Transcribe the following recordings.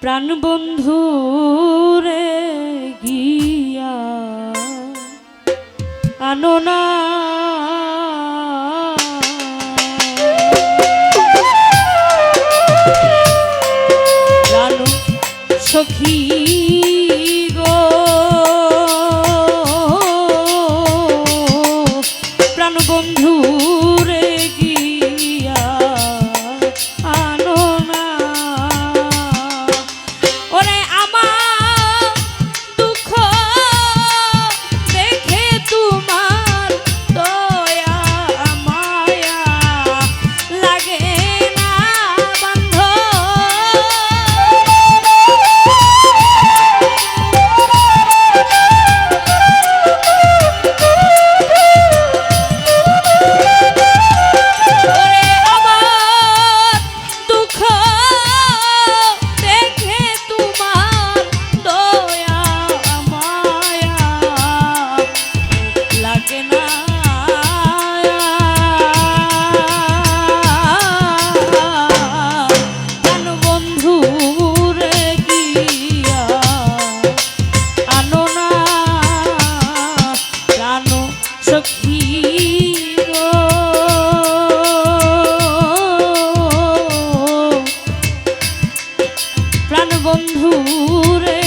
প্রাণবন্ধু রে গিয়া। আনো না। সখী বন্ধু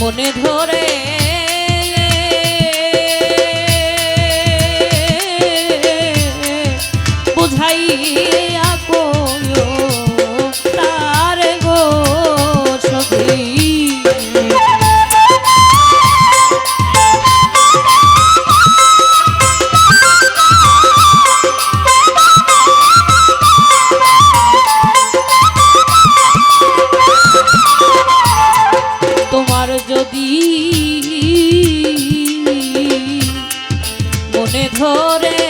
মনে ধরে মনে ধরে